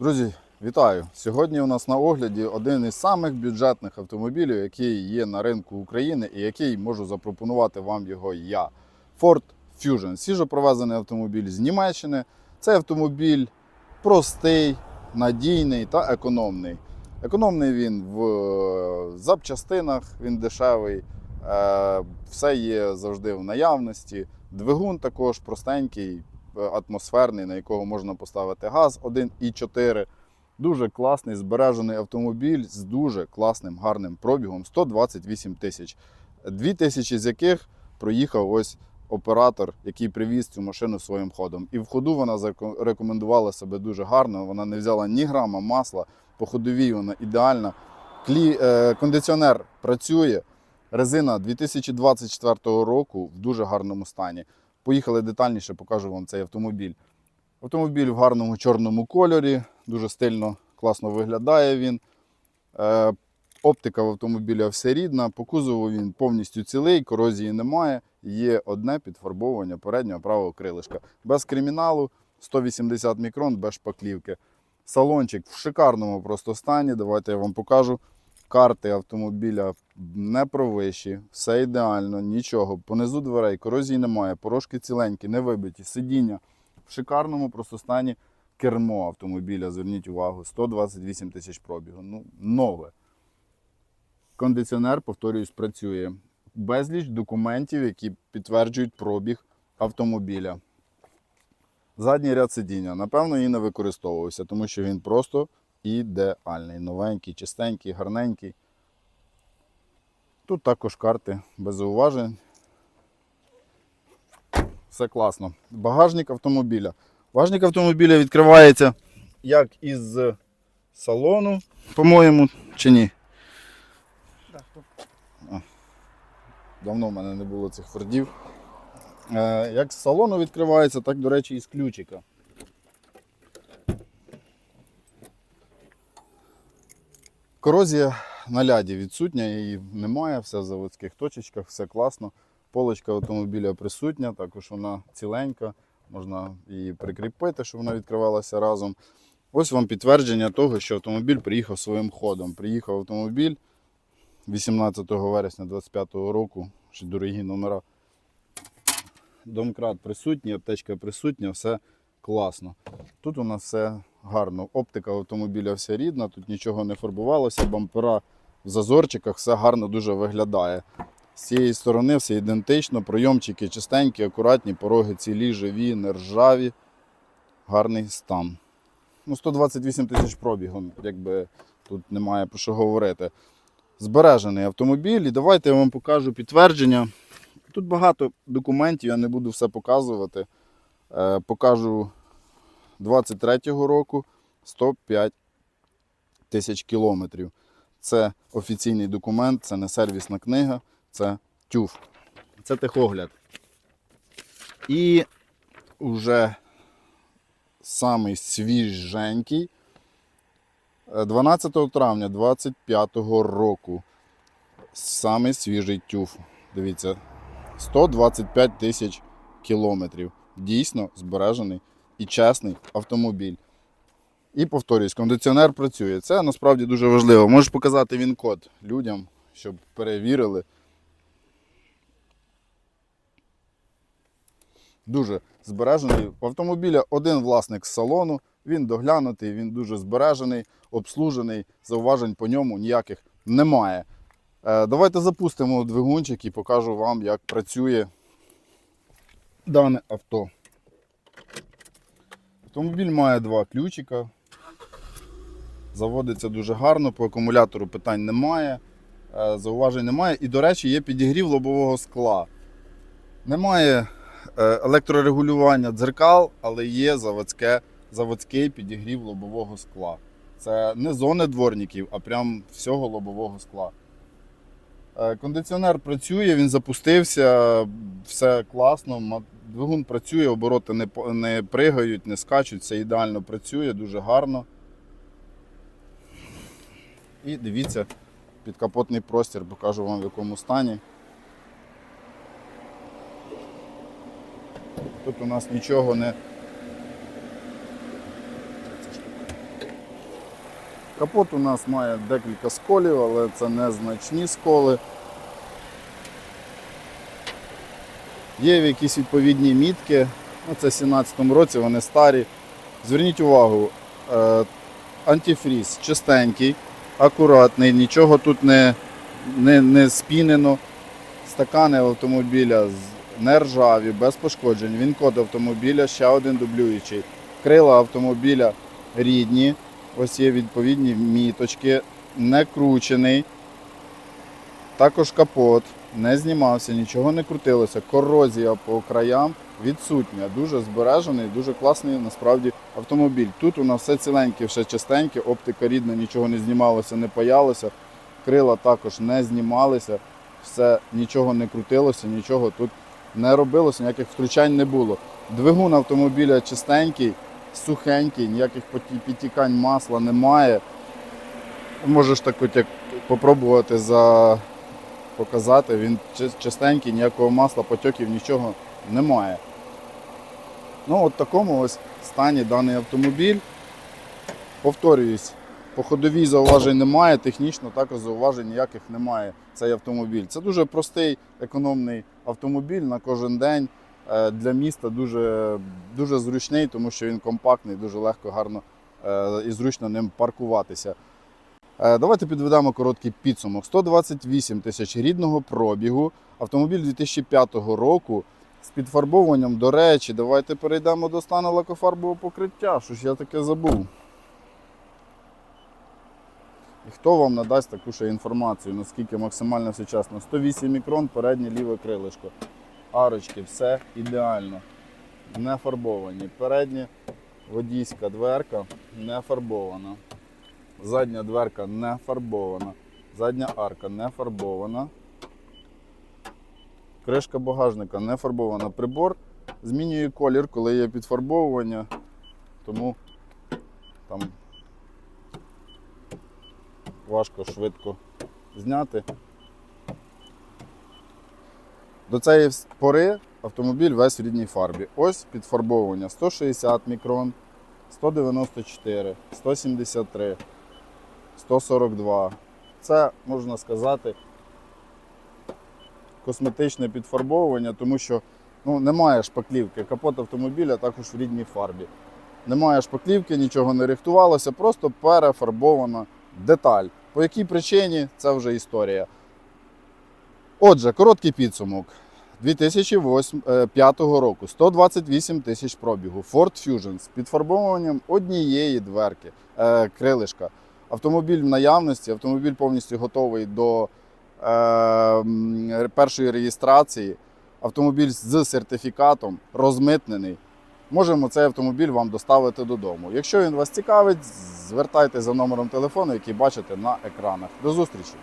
Друзі, вітаю! Сьогодні у нас на огляді один із самих бюджетних автомобілів, який є на ринку України і який можу запропонувати вам його я. Ford Fusion. Свіжопровезений автомобіль з Німеччини. Цей автомобіль простий, надійний та економний. Економний він в е, запчастинах, він дешевий, е, все є завжди в наявності. Двигун також простенький, атмосферний, на якого можна поставити газ 1,4. Дуже класний збережений автомобіль з дуже класним гарним пробігом 128 тисяч. Дві тисячі з яких проїхав ось оператор, який привіз цю машину своїм ходом. І в ходу вона рекомендувала себе дуже гарно. Вона не взяла ні грама масла, по ходовій вона ідеальна. Клі, е, кондиціонер працює. Резина 2024 року в дуже гарному стані. Поїхали детальніше, покажу вам цей автомобіль. Автомобіль в гарному чорному кольорі, дуже стильно, класно виглядає він. Е, оптика в автомобіля все рідна, по кузову він повністю цілий, корозії немає. Є одне підфарбовування переднього правого крилишка. Без криміналу, 180 мікрон, без шпаклівки. Салончик в шикарному просто стані. Давайте я вам покажу. Карти автомобіля не провищі, все ідеально, нічого. Понизу дверей корозії немає, порошки ціленькі, не вибиті, сидіння в шикарному просто стані кермо автомобіля. Зверніть увагу, 128 тисяч пробігу. Ну, нове. Кондиціонер, повторююсь, працює. Безліч документів, які підтверджують пробіг автомобіля. Задній ряд сидіння, напевно, і не використовувався, тому що він просто ідеальний. Новенький, чистенький, гарненький. Тут також карти без зауважень. Все класно. Багажник автомобіля. Багажник автомобіля відкривається як із салону, по-моєму, чи ні? Давно в мене не було цих фордів. Е, як з салону відкривається, так, до речі, і з ключика. Корозія на ляді відсутня, її немає, все в заводських точечках, все класно. Полочка автомобіля присутня, також вона ціленька, можна її прикріпити, щоб вона відкривалася разом. Ось вам підтвердження того, що автомобіль приїхав своїм ходом. Приїхав автомобіль 18 вересня 2025 року, ще дорогі номера. Домкрат присутній, аптечка присутня, все класно. Тут у нас все гарно. Оптика автомобіля вся рідна, тут нічого не фарбувалося, бампера в зазорчиках, все гарно дуже виглядає. З цієї сторони все ідентично, пройомчики чистенькі, акуратні, пороги цілі, живі, не ржаві. Гарний стан. Ну, 128 тисяч пробігу, якби тут немає про що говорити. Збережений автомобіль. І давайте я вам покажу підтвердження. Тут багато документів, я не буду все показувати. Е, покажу 23-го року 105 тисяч кілометрів. Це офіційний документ, це не сервісна книга, це тюф. Це техогляд. І вже самий свіженький. е, 12 травня 2025 року. Самий свіжий тюф. Дивіться, 125 тисяч кілометрів. Дійсно збережений і чесний автомобіль. І повторюсь, кондиціонер працює. Це насправді дуже важливо. Можеш показати він код людям, щоб перевірили. Дуже збережений. У автомобіля один власник з салону, він доглянутий, він дуже збережений, обслужений, зауважень по ньому ніяких немає. Е, Давайте запустимо двигунчик і покажу вам, як працює дане авто. Автомобіль має два ключика. Заводиться дуже гарно, по акумулятору питань немає, е, зауважень немає. І, до речі, є підігрів лобового скла. Немає е, електрорегулювання дзеркал, але є заводське, заводський підігрів лобового скла. Це не зони дворників, а прям всього лобового скла. Е, Кондиціонер працює, він запустився, все класно. Двигун працює, обороти не, не пригають, не скачуть, все ідеально працює, дуже гарно. І дивіться, підкапотний простір, покажу вам в якому стані. Тут у нас нічого не. Капот у нас має декілька сколів, але це незначні сколи. Є якісь відповідні мітки. Ну, це в 17-му році, вони старі. Зверніть увагу, е, антифріз чистенький, акуратний, нічого тут не, не, не спінено. Стакани автомобіля не ржаві, без пошкоджень. Він код автомобіля, ще один дублюючий. Крила автомобіля рідні. Ось є відповідні міточки, не кручений. Також капот, не знімався, нічого не крутилося. Корозія по краям відсутня. Дуже збережений, дуже класний насправді автомобіль. Тут у нас все ціленьке, все чистеньке, оптика рідна, нічого не знімалося, не паялося. Крила також не знімалися, все нічого не крутилося, нічого тут не робилося, ніяких втручань не було. Двигун автомобіля чистенький, сухенький, ніяких підтікань масла немає. Можеш так от як попробувати за... показати, він чистенький, ніякого масла, потьоків, нічого немає. Ну, от такому ось стані даний автомобіль. Повторююсь, по ходовій зауважень немає, технічно також зауважень ніяких немає цей автомобіль. Це дуже простий економний автомобіль на кожен день. Е, Для міста дуже, дуже зручний, тому що він компактний, дуже легко, гарно е, і зручно ним паркуватися. Е, Давайте підведемо короткий підсумок. 128 тисяч рідного пробігу, автомобіль 2005 року з підфарбовуванням. До речі, давайте перейдемо до стану лакофарбового покриття. Що ж я таке забув? І хто вам надасть таку ще інформацію, наскільки максимально сучасно? 108 мікрон, переднє ліве крилишко. Арочки, все ідеально. Не фарбовані. Передня водійська дверка не фарбована. Задня дверка не фарбована. Задня арка не фарбована. Кришка багажника не фарбована. Прибор змінює колір, коли є підфарбовування. Тому там важко швидко зняти. До цієї пори автомобіль весь в рідній фарбі. Ось підфарбовування 160 мікрон, 194, 173, 142. Це можна сказати косметичне підфарбовування, тому що ну, немає шпаклівки. Капот автомобіля також в рідній фарбі. Немає шпаклівки, нічого не рихтувалося, просто перефарбована деталь. По якій причині це вже історія. Отже, короткий підсумок. 2005 року 128 тисяч пробігу. Ford Fusion з підфарбовуванням однієї дверки, е, крилишка. Автомобіль в наявності, автомобіль повністю готовий до е, першої реєстрації. Автомобіль з сертифікатом, розмитнений. Можемо цей автомобіль вам доставити додому. Якщо він вас цікавить, звертайтеся за номером телефону, який бачите на екранах. До зустрічі!